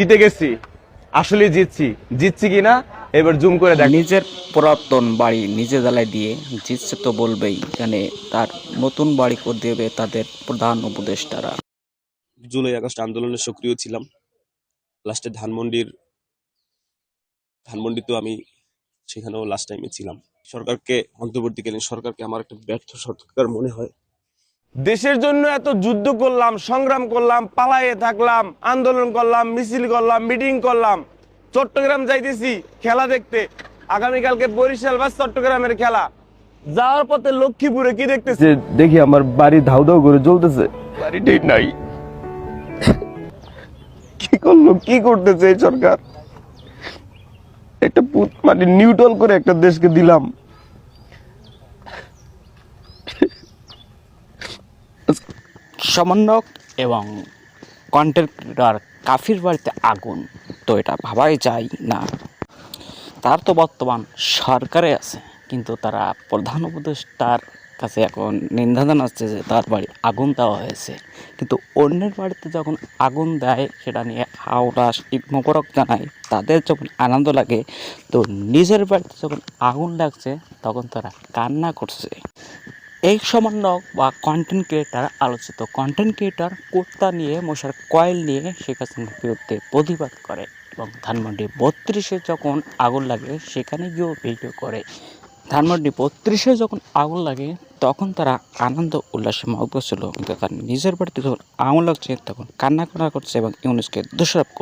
জিতে গেছি। আসলে জিতছি। জিতছি কিনা এবার জুম করে দেখ। নিজের পুরাতন বাড়ি নিজে জ্বালাই দিয়ে জিতছে তো বলবেই এখানে তার নতুন বাড়ি করে দেবে তাদের প্রধান উপদেষ্টারা। জুলাই আগস্ট আন্দোলনে সক্রিয় ছিলাম। লাস্টে ধানমন্ডির ধানমন্ডিতেও আমি সেখানেও লাস্ট টাইমে ছিলাম। সরকারকে অন্তর্বর্তীকালীন সরকারকে আমার একটা ব্যর্থ সরকার মনে হয়। দেশের জন্য এত যুদ্ধ করলাম সংগ্রাম করলাম পালায়ে থাকলাম আন্দোলন করলাম মিছিল করলাম মিটিং করলাম। চট্টগ্রাম যাইতেছি খেলা দেখতে। আগামীকালকে বরিশাল বা চট্টগ্রামের খেলা। যাওয়ার পথে লক্ষ্মীপুরে কি দেখতেছি? দেখি আমার বাড়ি ধাউ ধাউ করে জ্বলতেছে। বাড়িটাই নাই। কি করল? কি করতেছে এই সরকার? একটা পুত মানে নিউট্রাল করে একটা দেশকে দিলাম। সমন্বয়ক এবং কন্টেন্ট কাফির বাড়িতে আগুন। তো এটা ভাবাই যায় না। তার তো বর্তমান সরকারে আছে, কিন্তু তারা প্রধান উপদেষ্টার কাছে এখন নিন্দা জানাচ্ছে যে তার বাড়ি আগুন দেওয়া হয়েছে। কিন্তু অন্যের বাড়িতে যখন আগুন দেয়, সেটা নিয়ে হাওড়া ঈদ মোবারক জানায়, তাদের যখন আনন্দ লাগে, তো নিজের বাড়িতে যখন আগুন লাগছে, তখন তারা কান্না করছে। এই সমন্বয়ক বা কন্টেন্ট ক্রিয়েটার আলোচিত। কন্টেন্ট ক্রিয়েটার কুর্তা নিয়ে, মশার কয়েল নিয়ে শেখ হাসিনার বিরুদ্ধে প্রতিবাদ করে এবং ধানমন্ডি বত্রিশে যখন আগুন লাগে, সেখানে গিয়েও ভিডিও করে। ধানমন্ডি বত্রিশে যখন আগুন লাগে, তখন তারা আনন্দ উল্লাসে মগ্ন ছিল। কিন্তু তার নিজের বাড়িতে যখন আগুন লাগছে, তখন কান্না করা করছে এবং ইউনুসকে দোষারোপ করছে।